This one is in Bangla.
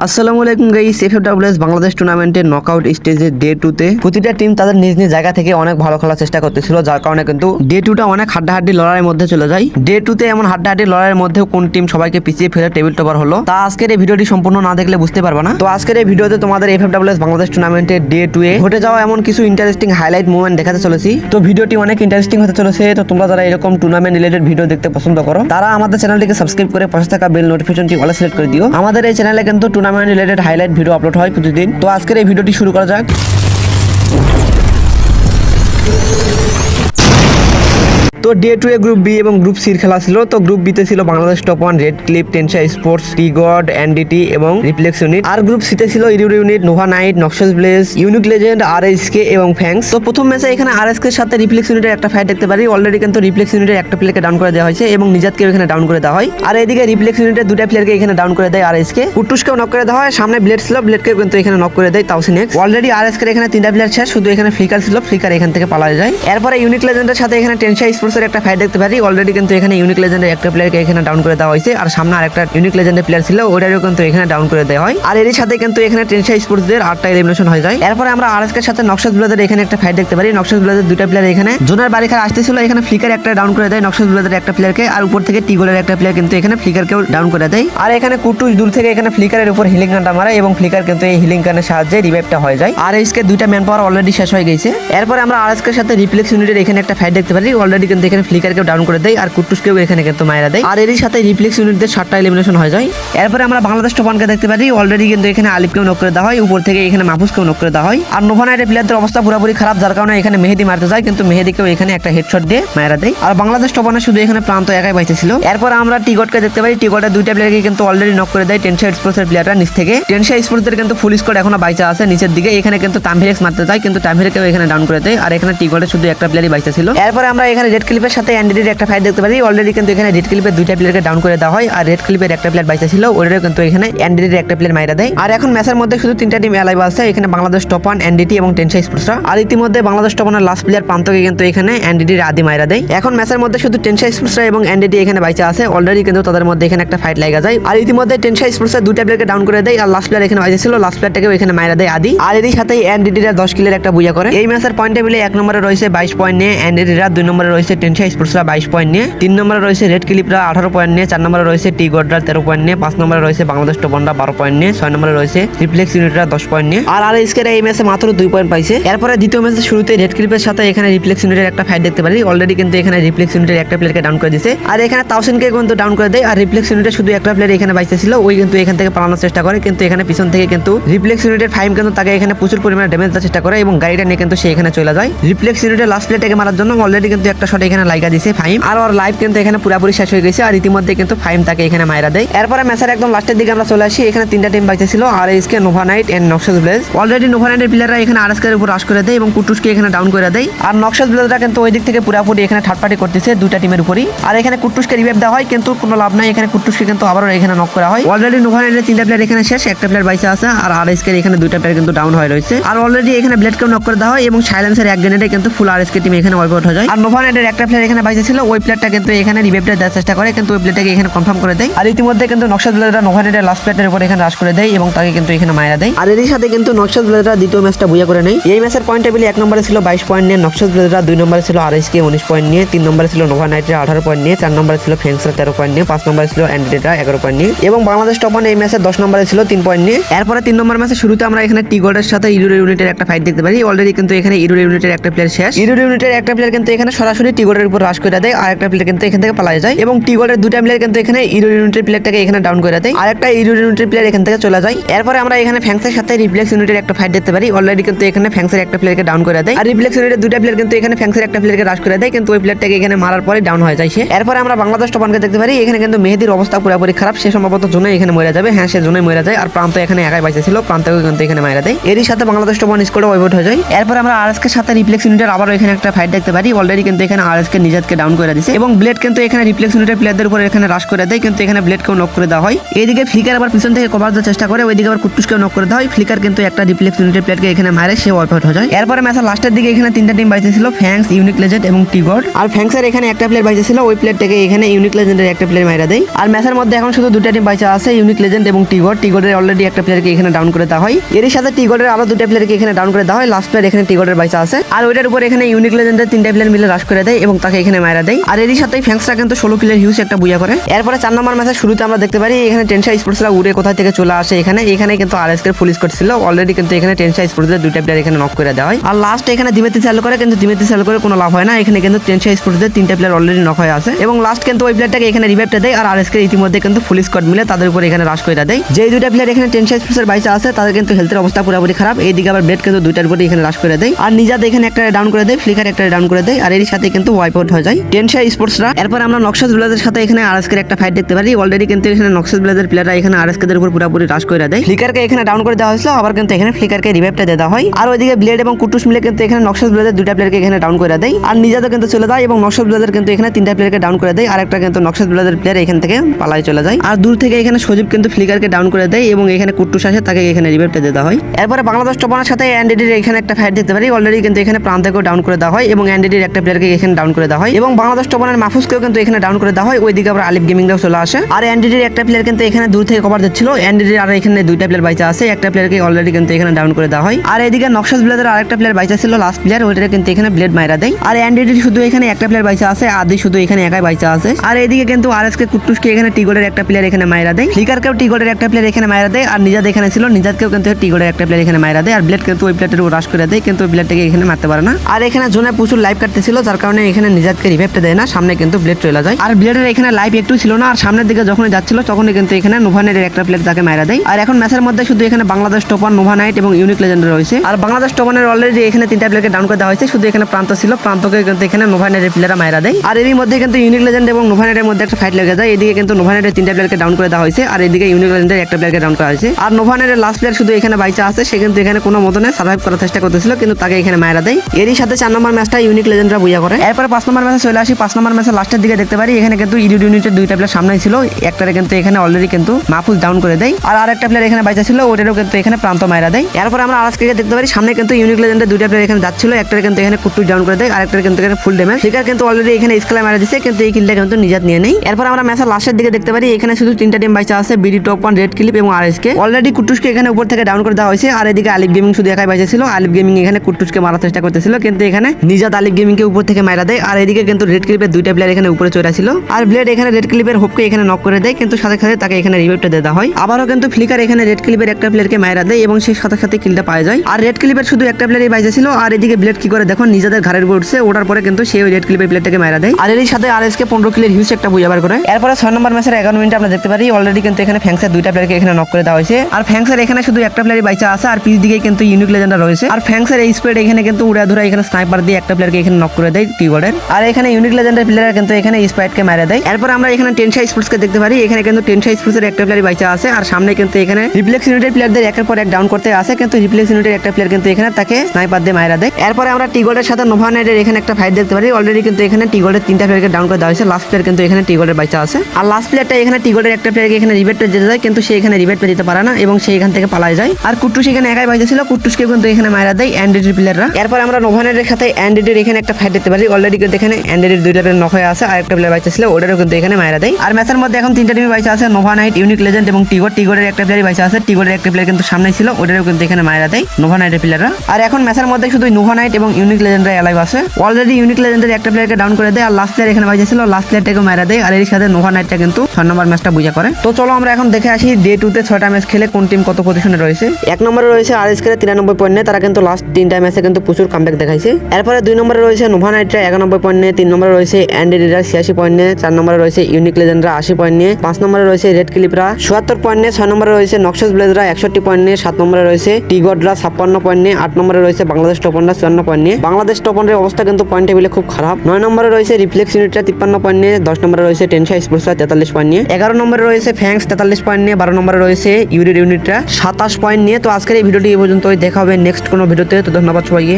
আসসালামু আলাইকুম গাইস এফএফডব্লিউএস বাংলাদেশ টুর্নামেন্টের নকআউট স্টেজের ডে টুতে প্রতিটা টিম তাদের নিজ নিজ জায়গা থেকে অনেক ভালো খেলার চেষ্টা করতেছিল, যার কারণে কিন্তু ডে টুটা অনেক হাড্ডাহাড্ডি লড়াইয়ের মধ্যে চলে যায়। ডে টুতে এমন হাড্ডাহাড্ডি লড়াইয়ের মধ্যে কোন টিম সবাইকে পিছিয়ে ফেলে টেবিল টপার হলো? তা আজকের এই ভিডিওটি সম্পূর্ণ না দেখলে বুঝতে পারবে না। তো আজকের এই ভিডিওতে তোমাদের এফএফডব্লিউএস বাংলাদেশ টুর্নামেন্টের ডে টু এ ঘটে যাওয়া এমন কিছু ইন্টারেস্টিং হাইলাইট মুভমেন্ট দেখাতে চলেছি। তো ভিডিওটি অনেক ইন্টারেস্টিং হতে চলেছে। তো তোমরা যারা এরকম টুর্নামেন্ট রিলেটেড ভিডিও দেখতে পছন্দ করো, তারা আমাদের চ্যানেলটিকে সাবস্ক্রাইব করে পাশে থাকা বেল নোটিফিকেশনটি অলে সিলেক্ট করে দিও। আমাদের এই চ্যানেলে কিন্তু tournament related highlight video upload হয় প্রতিদিন। তো আজকের এই ভিডিওটি শুরু করা যাক। তো day two A group B এবং গ্রুপ সির খেলা ছিল। তো গ্রুপ বিতে ছিল Bangladesh top one red clip টেনশা sports টি গড এনডিটি এবং রিফ্লেক্স ইউনিট আর গ্রুপ সিতে ছিল ইরিউর ইউনিট নোভা নাইট নকশাস ব্লেজ ইউনিক লেজেন্ড আর এস কে এবং ফ্যাংস তো প্রথম ম্যাচে এখানে আর এস কে সাথে রিফ্লেক্স ইউনিটের একটা ফাইট দেখতে পারি। অলরেডি কিন্তু রিফ্লেক্স ইউনিটের একটা প্লেয়ারকে ডাউন করে দেওয়া হয়েছে এবং নিজাতকেও এখানে ডাউন করে দেওয়া হয়। আর এদিকে রিফ্লেক্স ইউনিটের দুটা প্লেয়ারকে এখানে ডাউন করে দেয় আর এস কে কুটুসকেও নক করে দেওয়া হয়। সামনে ব্লেড ছিল ব্লেডকেও কিন্তু এখানে নক করে দেয় তাওসিন এক্স অলরেডি আর এস কে এখানে তিনটা প্লেয়ার শেষ, শুধু এখানে ফ্লিকার ছিল ফ্লিকার এখান থেকে পালা যায়। এরপরে ইউনিক লেজেন্ডের সাথে এখানে টেনশা স্পোর্টসের একটা ফাইট দেখতে পারি অলরেডি কিন্তু এখানে ইউনিক লেজেন্ডের একটা প্লেয়ারকে এখানে ডাউন করে দেওয়া হয়েছে। আর সামনে আরেকটা ইউনিক লেজেন্ডের প্লেয়ার ছিল ওটারও কিন্তু এখানে ডাউন করে দেওয়া হয়। আর এর সাথে কিন্তু এখানে টেনশা স্পোর্টসদের আটটা এলিমিনেশন হয়ে যায়। এরপরে আমরা আর এর সাথে নকশাস ব্লাদের এখানে একটা ফাইট দেখতে পারি। নকশাস ব্লাদের দুটা প্লেয়ার এখানে। জোনার বাড়ি খার আসতেছিল, এখানে ফ্লিকার একটা ডাউন করে দেয় নকশাস ব্লাদের একটা প্লেয়ারকে আর উপর থেকে টিগোলের একটা প্লেয়ার কিন্তু এখানে ফ্লিকারকেও ডাউন করে দেয়। আর এখানে কুটুস দূর থেকে এখানে ফ্লিকারের উপর হিলিং গানটা মারে এবং ফ্লিকার কিন্তু এই হিলিং গানের সাহায্যে রিভাইভটা হয়ে যায়। আর এসকে দুইটা ম্যান পাওয়ার অলরেডি শেষ হয়ে গেছে। এরপরে আমরা আর এর সাথে রিফ্লেক্স ইউনিটের এখানে একটা ফাইট দেখতে পারি। অলরেডি কিন্তু এখানে ফ্লিকারকেও ডাউন করে দেয় আর কুটুসকেও এখানে কিন্তু মায়েরা দেয়। আর এরই সাথে রিফ্লেক্স ইউনিটদের সাতটা এলিমিনেশন হয়ে যায়। এরপরে আমরা বাংলাদেশ টপানকে দেখতে পারি। অলরেডি কিন্তু এখানে আলিফকেও নক করে দেওয়া হয়। উপর থেকে এখানে মাহফুজকেও নক করে দেওয়া হয়। আর নোভানাইটের প্লেয়ারদের অবস্থা পুরোপুরি খারাপ, যার কারণে এখানে মেহেদি মারতে যায়। কিন্তু মেহেদিকেও এখানে একটা হেডশট দিয়ে মায়েরা দেয়। আর বাংলাদেশ টপানে শুধু এখানে প্রান্ত একাই বাইতে ছিল এরপর আমরা টিগটকে দেখতে পারি। টিগটের দুইটা প্লেয়ারকে কিন্তু অলরেডি নক করে দেয় টেনশা স্পোর্টসের প্লেয়াররা নিচ থেকে। টেনশা স্পোর্টসদের কিন্তু ফুল স্কোর এখনও বাইচা আছে নিচের দিকে। এখানে কিন্তু তামভিরেক্স মারতে যায়। কিন্তু তামভিরেকেও এখানে ডাউন করে দেয়। আর এখানে টিগটের শুধু একটা প্লেয়ারই বাইচা ছিল এরপর আমরা এখানে রেড ক্লিপের সাথে এনডিডির একটা ফাইট দেখতে পারি। অলরেডি কিন্তু এখানে রেড ক্লিপের দুইটা প্লেয়ারকে ডাউন করে দেওয়া হয়। আর রেড ক্লিপের একটা প্লেয়ার বাইচা ছিল ওটারও কিন্তু এখানে এনডিডির একটা প্লেয়ার মাইরা দেয়। আর এখন ম্যাচের মধ্যে শুধু তিনটা টিম অ্যালাইভ আছে, এখানে বাংলাদেশ টপ ওয়ান এনডিটি এবং টেনশা স্পোর্টসরা আর ইতিমধ্যে বাংলাদেশ টপ ওয়ানের লাস্ট প্লেয়ার প্রান্তকে কিন্তু এখানে এনডিডির আদি মাইরা দেয়। এখন ম্যাচের মধ্যে শুধু টেনশা স্পোর্টসরা এবং এনডিটি এখানে বাইচা আছে। অলরেডি কিন্তু তাদের মধ্যে এখানে একটা ফাইট লাগা যায়। আর ইতিমধ্যে টেনশা স্পোর্টসের দুইটা প্লেয়ারকে ডাউন করে দেয়, আর লাস্ট প্লেয়ার এখানে বাইচা ছিল লাস্ট প্লেয়ারটাকেও এখানে মাইরা দেয় আদি। আর এরই সাথে এনডিডিরা দশ কিলের একটা বুয়া করে। এই ম্যাচের পয়েন্ট টেবিলে এক নম্বরে রয়েছে বাইশ পয়েন্ট নিয়ে এনডিডিরা দুই নম্বরে রয়েছে টেনশা স্পোর্টসরা বাইশ পয়েন্ট নিয়ে। তিন নম্বরে রয়েছে রেড ক্লিপরা আঠারো পয়েন্ট নিয়ে, চার নম্বরে রয়েছে টি গডরা তেরো পয়েন্ট নিয়ে, পাঁচ নম্বরে রয়েছে বাংলাদেশ টোপনরা বারো পয়েন্ট নিয়ে, ছয় নম্বরে রয়েছে রিফ্লেক্স ইউনিটরা দশ পয়েন্ট নিয়ে। আর আর এসকের এই ম্যাচে মাত্র দুই পয়েন্ট পাইছে। এরপরে দ্বিতীয় ম্যাচের শুরুতে রেড ক্লিপের সাথে এখানে রিফ্লেক্স ইউনিটের একটা ফাইট দেখতে পারি। অলরেডি কিন্তু এখানে রিফ্লেক্স ইউনিটের একটা প্লেয়ারকে ডাউন করে দিছে। আর এখানে তাওসেনকে কিন্তু ডাউন করে দেয়। আর রিফ্লেক্স ইউনিটের শুধু একটা প্লেয়ার এখানে বাইসে ছিল ওই কিন্তু এখান থেকে পালানোর চেষ্টা করে। কিন্তু এখানে পিছন থেকে কিন্তু রিফ্লেক্স ইউনিটের ফাইম কিন্তু তাকে এখানে প্রচুর পরিমাণে ড্যামেজ দেওয়ার চেষ্টা করে এবং গাড়িটা নিয়ে কিন্তু সে এখানে চলে যায়। রিফ্লেক্স ইউনিটের লাস্ট প্লেয়ারটাকে মারার জন্য অলরেডি কিন্তু একটা শট এখানে লাইগা দিছে ফাইম আর ওর লাইফ কিন্তু এখানে পুরোপুরি শেষ হয়ে গেছে, আর ইতিমধ্যে কিন্তু ফাইম তাকে এখানে মায়েরা দেয়। এরপরে ম্যাচের একদম লাস্টের দিকে আমরা চলে আসি, এখানে তিনটা টিম বাইতে ছিল R SK nova knight and Noxus blaze already nova নাইটের প্লেয়াররা এখানে আর এসকের উপর রাশ করে দেয় এবং কুটুসকে এখানে ডাউন করে দেয়। আর নকশাস ব্লেজরা কিন্তু ওই দিক থেকে পুরোপুরি এখানে থার্ড পার্টি করতেছে দুটা টিমের উপরই। আর এখানে কুটুসকে রিভাইভ দেওয়া হয়, কিন্তু কোনো লাভ নাই, এখানে কুটুসকে কিন্তু আবারও এখানে নক করা হয়। অলরেডি নোভা নাইটের তিনটা প্লেয়ার এখানে শেষ, একটা প্লেয়ার বাইসে আছে, আর আর এসকের এখানে দুইটা প্লেয়ার কিন্তু ডাউন হয়ে রয়েছে। আর অলরেডি এখানে ব্লেডকেও নক করে দেওয়া হয় এবং সাইলেন্সের এক গ্রেনেডে কিন্তু ফুল আর এসকে টিম এখানে ওয়াইপ আউট হয়ে যায়। আর নোভা নাইটের একটা প্লেয়ার এখানে বাইসে ছিল ওই প্লেয়ারটা কিন্তু এখানে রিভাইভটা দেওয়ার চেষ্টা করে কিন্তু ওই প্লেয়ারটাকে এখানে কনফার্ম করে দেয়। আর ইতিমধ্যে কিন্তু নকশাদ ব্লেডরা নোভা নাইটের লাস্ট প্লেয়ারের উপর এখানে রাশ করে দেয় এবং তাকে কিন্তু এখানে মায়েরা দেয়। আর এর সাথে কিন্তু নকশাদ ব্লেডরা দ্বিতীয় ম্যাচটা বুঝা করে নেয়। এই ম্যাচের পয়েন্ট টেবিলে এক নম্বরে ছিল বাইশ পয়েন্ট নিয়ে নকশাদ ব্লেডরা দুই নম্বরে ছিল আর এসকে উনিশ পয়েন্ট নিয়ে তিন নম্বরে ছিল নোভা নাইটের আঠারো পয়েন্ট নিয়ে চার নম্বরে ছিল ফেন্সরা তেরো পয়েন্ট নিয়ে পাঁচ নম্বরে ছিল অ্যান্ড্রেডরা এগারো পয়েন্ট নিয়ে এবং বাংলাদেশ টপান এই ম্যাচে দশ নম্বরে ছিল তিন পয়েন্ট নিয়ে। এরপরে তিন নম্বর ম্যাচে শুরুতে আমরা এখানে টি গোল্ডের সাথে ইরুর ইউনিটের একটা ফাইট দেখতে পারি। অলরেডি কিন্তু এখানে ইরুর ইউনিটের একটা প্লেয়ার শেষ। ইরুর ইউনিটের একটা প্লেয়ার কিন্তু এখানে সরাসরি টি গোল্ডের উপর রাশ করে দেয় আর একটা প্লেয়ার কিন্তু এখান থেকে পালাই যায় এবং টি দুটা প্লেয়ার কিন্তু এখানে ইরুর ইউনিটের প্লেয়ারটাকে এখানে ডাউন করে দেয় আর একটা ইরুর ইউনিটের প্লেয়ার এখান থেকে চলে যায়। এরপরে আমরা এখানে ফ্যাংসের সাথে রিফ্লেক্স ইউনিটের একটা ফাইট দেখতে পারি অলরেডি কিন্তু এখানে ফ্যাংসের একটা প্লেয়ারকে ডাউন করে দেয়। আর রিফ্লেক্স ইউনিটের দুটা প্লেয়ার কিন্তু এখানে ফ্যাংসের একটা প্লেয়ারকে রাশ করে দেয়, কিন্তু ওই প্লেয়ারটাকে এখানে মারার পরে ডাউন হয়ে যায় সে। এরপরে আমরা বাংলাদেশ টপানকে দেখতে পারি, এখানে কিন্তু মেহেদির অবস্থা পুরোপুরি খারাপ, সে সম্ভবত জন্য এখানে মরে যাবে হ্যাঁ সে জন্য মরে যায়, আর প্রান্ত এখানে একাই বাইসে ছিল প্রান্তকে কিন্তু এখানে মারা দেয়। এরই সাথে বাংলাদেশ টপান স্কোরে ওয়াইভ হয়ে যায়। এরপর আমরা আর সাথে রিফ্লেক্স ইউনিটের আবারও এখানে একটা ফাইট দেখতে পারি অলরেডি কিন্তু এখানে আরএসকে নিজাদকে ডাউন করে দিছে এবং ব্লেড কিন্তু এখানে রিফ্লেক্স ইউনিটের প্লেয়ারদের উপর এখানে রাশ করে দেয়, কিন্তু এখানে ব্লেডকেও নক করে দেওয়া হয়। এইদিকে ফ্লিকার আবার পিছন থেকে কভার দেওয়ার চেষ্টা করে, ওইদিকে আবার কুটুসকেও নক করে দেওয়া হয়। ফ্লিকার কিন্তু একটা রিফ্লেক্স ইউনিটের প্লেয়ারকে এখানে মারে, সে ওয়াইপ আউট হয়ে যায়। এরপরে ম্যাচের লাস্টের দিকে এখানে তিনটা টিম বাইতেছিল ফ্যাংস ইউনিক লেজেন্ড এবং টিগড আর ফ্যাংসের এখানে একটা প্লেয়ার বাইতেছিল ওই প্লেয়ারটাকে এখানে ইউনিক লেজেন্ডের একটা প্লেয়ার মারা দেয়। আর ম্যাচের মধ্যে এখন শুধু দুটা টিম বাইচা আছে ইউনিক লেজেন্ড এবং টিগড টিগডের অলরেডি একটা প্লেয়ারকে এখানে ডাউন করে দেওয়া হয়। এর সাথে টিগডের আরও দুটা প্লেয়ারকে এখানে ডাউন করে দেওয়া হয় লাস্ট প্লেয়ার এখানে টিগডের বাইচা আছে। আর ওইটার উপর এখানে ইউনিক লেজেন্ডের তিনটা প্লেয়ার মিলে রাশ করে দেয়। এবং তাকে এখানে মারা দেয়। আর এরই সাথে ফ্যাংসরা কিন্তু ষোলো কিলের হিউজ একটা বুয়া করে। এরপরে চার নম্বর ম্যাচের শুরুতে আমরা দেখতে পারি, এখানে টেনশা স্পোর্টসরা উড়ে কোথা থেকে চলে আসে এখানে। এখানে কিন্তু আর এস পুলিশ করছিল। অলরেডি কিন্তু এখানে টেনশা স্পোর্টসদের দুইটা প্লেয়ার এখানে নক করে দেওয়া হয়। আর লাস্ট এখানে দিমেতি চালু করে কিন্তু দিমেতি চালু করে কোনো লাভ হয় না। এখানে কিন্তু টেনশা স্পোর্টসের তিনটা প্লেয়ার অলরেডি নক হয়ে আছে। এবং লাস্ট কিন্তু ওই প্লেয়ারটাকে এখানে রিভাইভটা দেয়। আর আর এস ইতিমধ্যে কিন্তু ফুল স্কোয়াড মিলে তাদের উপর এখানে রাশ করে দেয়। যেই দুইটা প্লেয়ার এখানে টেনশা স্পোর্টসের বাইসে আছে, তাদের কিন্তু হেলথের অবস্থা পুরোপুরি খারাপ। এইদিকে আবার ব্লেড কিন্তু দুইটার উপরে এখানে রাশ করে দেয়। আর নিজাদ এখানে একটা ডাউন করে দেয় ফ্লিকার একটা ডাউন করে দেয়। আর এর সাথে কিন্তু ওয়াইপ আউট হয়ে যায়। টেনশা স্পোর্টসরা এরপর আমরা নকশাস ব্লাদের সাথে এখানে আর এস একটা ফাইট দেখতে পারি। অলরেডি কিন্তু এখানে নকশাস ব্লাদের প্লেয়াররা এখানে আর এস উপর পুরোপুরি রাশ করে দেয়। ফ্লিকারকে এখানে ডাউন করে দেওয়া হয়েছিল, আবার কিন্তু এখানে ফ্লিকারকে রিভাইভটা দেওয়া হয়। আর ওইদিকে ব্লেড এবং কুটুস মিলে কিন্তু এখানে নকশাস ব্লাদের দুইটা প্লেয়ারকে এখানে ডাউন করে দেয়। আর নিজাদও কিন্তু চলে যায় এবং নকশাস ব্লাদের কিন্তু এখানে তিনটা প্লেয়ারকে ডাউন করে দেয়। আর একটা কিন্তু নকশাস ব্লাদের প্লেয়ার এখান থেকে পালায় চলে যায়। আর দূর থেকে এখানে সজীব কিন্তু ফ্লিকারকে ডাউন করে দেয় এবং এখানে কুটুস আসে, তাকে এখানে রিভাইভটা দেওয়া হয়। এরপরে বাংলাদেশ টপানের সাথে অ্যান্ডিডির এখানে একটা ফাইট দেখতে পারি। অলরেডি কিন্তু এখানে প্রান্তেকেও ডাউন করে দেওয়া হয় এবং অ্যান্ডিডির একটা প্লেয়ারকে এখানে ডাউন করে দেওয়া হয় এবং বাংলাদেশ টপানের মাহফুজকেও কিন্তু এখানে ডাউন করে দেওয়া হয়। ওইদিকে আবার আলিফ গেমিংরাও চলে আসে। আর অ্যান্ডিডির একটা প্লেয়ার কিন্তু এখানে দূর থেকে কভার দিচ্ছিল। অ্যান্ডিডির আর এখানে দুইটা প্লেয়ার বাইচা আছে। একটা প্লেয়ারকে অলরেডি কিন্তু এখানে ডাউন করে দেওয়া হয়। আর এদিকে নকশাস ব্লেডের আরেকটা প্লেয়ার বাইচা ছিল লাস্ট প্লেয়ার ওইটা কিন্তু এখানে ব্লেড মাইরা দেয়। আর অ্যান্ডিডির শুধু এখানে একটা প্লেয়ার বাইচা আছে। আদি শুধু এখানে একাই বাইচা আছে। আর এদিকে কিন্তু আর এস কে কুট্টুসকে এখানে টিগোডের একটা প্লেয়ার এখানে মাইরা দেয়। ফ্লিকারকেও টিগোডের একটা প্লেয়ার এখানে মাইরা দেয়। আর নিজাদ এখানে ছিল। নিজাদকেও কিন্তু টিগোডের একটা প্লেয়ার এখানে মাইরা দেয়। আর ব্লেড কিন্তু ওই উপর রাশ করে দেয়। কিন্তু ওই প্লেয়ারটাকে এখানে মারতে পারে না। আর এখানে জোনে প্রচুর লাইভ কাটতেছিল। যার কারণে এখানে নিজাদকে রিভাইভটা দেয় না, সামনে কিন্তু ব্লেড চলে যায়। আর ব্লেডের এখানে লাইভ একটু ছিল না, আর সামনের দিকে যখনই যাচ্ছিল, তখনই কিন্তু এখানে নোভানের একটা প্লেয়ার তাকে মারা দেয়। আর এখন ম্যাচের মধ্যে শুধু এখানে Bangladesh top one nova knight এবং ইউনিক লেজেন্ড রয়েছে। আর বাংলাদেশ টোপানের অলরেডি এখানে তিনটা প্লেয়ারকে ডাউন করে দেওয়া হয়েছে, শুধু এখানে প্রান্ত ছিল, প্রান্তকে কিন্তু এখানে নোভানের প্লেয়াররা মারা দেয়। আর এরই মধ্যে কিন্তু ইউনিক লেজেন্ড এবং নোভানের মধ্যে একটা ফাইট লেগে যায়, এদিকে কিন্তু নোভানের তিনটা প্লেয়ারকে ডাউন করে দেওয়া হয়েছে, আর এদিকে ইউনিক লেজেন্ডের একটা প্লেয়ারকে ডাউন করা হয়েছে। আর নোভানের লাস্ট প্লেয়ার শুধু এখানে বাইচা আছে, সে কিন্তু এখানে কোনো মতনে সার্ভাইভ করার চেষ্টা করতেছিল, কিন্তু তাকে এখানে মারা দেয়। এরই সাথে চার নম্বর ম্যাচটা ইউনিক লেজেন্ডরা বুঝা করে। এরপর পাঁচ নম্বর ম্যাচে চলে আসি। পাঁচ নম্বর ম্যাচের লাস্টের দিকে দেখতে পারি। এখানে কিন্তু ইউনিট ইউনিটের দুইটা প্লেয়ার সামনে ছিল। একটারে কিন্তু এখানে অলরেডি কিন্তু মাহফুজ ডাউন করে দেয়। আর আরেকটা প্লেয়ার এখানে বাইচা ছিল, ওটারও কিন্তু এখানে প্রান্ত মায়েরা দেয়। এরপর আমরা আজকে দেখতে পারি, সামনে কিন্তু ইউনিক লেজেন্ডের দুইটা প্লেয়ার এখানে যাচ্ছিল। একটারে কিন্তু এখানে কুট্টু ডাউন করে দেয়, আরেকটার কিন্তু এখানে ফুল ড্যামেজ ফিকার কিন্তু অলরেডি এখানে স্কেলা মারা দিচ্ছে কিন্তু এই কিলটা কিন্তু নিজাত নিয়ে নেই। এরপর আমরা ম্যাচের লাস্টের দিকে দেখতে পারি, এখানে শুধু তিনটা টিম বাইচা আছে BD top one red clip এবং আর এসকে অলরেডি কুটুসকে এখানে উপর থেকে ডাউন করে দেওয়া হয়েছে। আর এদিকে আলিফ গেমিং শুধু একাই বাইচা ছিল। আলিফ গেমিং এখানে কুটুসকে মারার চেষ্টা করতেছিল, কিন্তু এখানে নিজাত আলিফ গেমিংকে উপর থেকে মারা দেয়। আর এদিকে কিন্তু রেড ক্লিপের দুইটা প্লেয়ার এখানে উপরে চলে আসছিল আর ব্লেড এখানে রেড ক্লিপের হোপকে এখানে নক করে দেয়, কিন্তু সাথে সাথে তাকে এখানে রিভাইভটা দেওয়া হয়। আবারও কিন্তু ফ্লিকার এখানে রেড ক্লিপের একটা প্লেয়ারকে মারা দেয় এবং সেই সাথে সাথে কিলটা পাওয়া যায়। আর রেড ক্লিপের শুধু একটা প্লেয়ারই বাইজে ছিল, আর এদিকে ব্লেড কি করে দেখো, নিজেদের ঘাড়ের উপর উঠছে, ওঠার পরে কিন্তু সেই রেড ক্লিপের প্লেয়ারটাকে মারা দেয়। আর এর সাথে আর এসকে পনেরো কিলের হিউজ একটা বুঝাবার করে। এরপরে ছয় নম্বর ম্যাচের এগারো মিনিট আমরা দেখতে পারি অলরেডি কিন্তু এখানে ফ্যাংসের দুইটা প্লেয়ারকে এখানে নক করে দেওয়া হয়েছে। আর ফ্যাংসের এখানে শুধু একটা প্লেয়ারই বাইচা আছে, আর পিছ দিকে কিন্তু ইউনিক লেজেন্ডার রয়েছে। আর ফ্যাংসের এই স্পিড এখানে কিন্তু উড়া ধরা এখানে স্নাইপার দিয়ে একটা প্লেয়ারকে এখানে নক করে দেয় টিগোডের আর এখানে ইউনিক লেজেন্ডার প্লেয়ার কিন্তু এখানে স্পাইটকে মারা দেয়। এরপর আমরা এখানে টেনশা স্পোর্টসকে দেখতে পারি। এখানে কিন্তু টেনশা স্পোর্টসের একটা প্লেয়ার বাইচা আছে। আর সামনে কিন্তু এখানে রিফ্লেক্স ইউনিটের প্লেয়ারদের একের পর এক ডাউন করতে আসে। কিন্তু রিফ্লেক্স ইউনিটের একটা প্লেয়ার কিন্তু এখানে তাকে স্নাইপার দিয়ে মারা দেয়। এরপরে আমরা টিগোল্ডের সাথে নোভা নাইটের এখানে একটা ফাইট দেখতে পারি। অলরেডি কিন্তু এখানে টিগোল্ডের তিনটা প্লেয়ারকে ডাউন করে দেওয়া হয়েছে। লাস্ট প্লেয়ার কিন্তু এখানে টিগোল্ডের বাইচা আছে। আর লাস্ট প্লেয়ারটা এখানে টিগোল্ডের একটা প্লেয়ারকে এখানে রিবেটটা যেতে যায় কিন্তু সে এখানে রিবেটটা দিতে পারে না এবং সে এখান থেকে পালায় যায়। আর কুট্টুস এখানে একাই বাইচা ছিল। কুট্টুসকে কিন্তু এখানে মারা দেয় অ্যান্ড্রয়েডের প্লেয়াররা এরপর আমরা নোভানের সাথে অ্যান্ড্রয়েডের এখানে একটা ফাইট দেখতে পারি। অলরেডি কিন্তু এখানে অ্যান্ড্রয়েডের দুইটা প্লেয়ার নক হয়ে আছে আর একটা প্লেয়ার বাইচা ছিল, ওটারও কিন্তু এখানে মারা দেয়। আর ম্যাচের মধ্যে এখন তিনটা টিমে বাইচা আছে নোভা নাইট ইউনিক লেজেন্ড এবং টিগর টিগরের একটা প্লেয়ার বাইচা আছে টিগরের একটা প্লেয়ার কিন্তু সামনে ছিল, ওটারও কিন্তু এখানে মারা দেয় নোভা নাইটের প্লেয়াররা আর এখন ম্যাচের মধ্যে শুধু নোভা নাইট এবং ইউনিক লেজেন্ডরা অ্যালাইভ আছে। অলরেডি ইউনিক লেজেন্ডের একটা প্লেয়ারকে ডাউন করে দেয়, আর লাস্ট প্লেয়ার এখানে বাইচা ছিল লাস্ট প্লেয়ারটাকে মারা দেয়, আর এর সাথে নোভা নাইটটা কিন্তু ছয় নম্বর ম্যাচটা বুঝা করে। তো চলো আমরা এখন দেখে আসি ডে টুতে ছয়টা ম্যাচ খেলে কোন টিম কত পজিশনে রয়েছে। এক নম্বরে রয়েছে আর এসকে তিরানব্বই পয়েন্ট নিয়ে তারা কিন্তু লাস্ট তিনটা ম্যাচে কিন্তু প্রচুর কামব্যাক দেখাইছে। এরপরে দুই নম্বরে রয়েছে নোভা নাইটরা একানব্বই পয়েন্ট নিয়ে তিন নম্বরে রয়েছে অ্যান্ডেডিরা ছিয়াশি পয়েন্ট নিয়ে চার নম্বরে রয়েছে ইউনিক লেজেন্ডরা আশি পয়েন্ট নিয়ে পাঁচ নম্বরে রয়েছে রেড ক্লিপরা চুয়াত্তর পয়েন্ট নিয়ে ছয় নম্বরে রয়েছে নকশাস ব্লেজরা একষট্টি পয়েন্ট নিয়ে সাত নম্বরে রয়েছে টিগডরা ছাপ্পান্ন পয়েন্ট নিয়ে আট নম্বরে রয়েছে বাংলাদেশ টপনরা চুয়ান্ন পয়েন্ট নিয়ে বাংলাদেশ টপনের অবস্থা কিন্তু পয়েন্ট টেবিলে খুব খারাপ নয় নম্বরে রয়েছে রিফ্লেক্স ইউনিটরা তিপ্পান্ন পয়েন্ট নিয়ে দশ নম্বরে রয়েছে টেনশা স্পোর্টসরা তেতাল্লিশ পয়েন্ট নিয়ে এগারো নম্বরে রয়েছে ফ্যাংস তেতাল্লিশ পয়েন্ট নিয়ে বারো নম্বরে রয়েছে ইউরির ইউনিটরা সাতাশ পয়েন্ট নিয়ে তো আজকের এই ভিডিওটি এই পর্যন্ত দেখা হবে নেক্সট কোনো ভিডিওতে তো ধন্যবাদ সবাইকে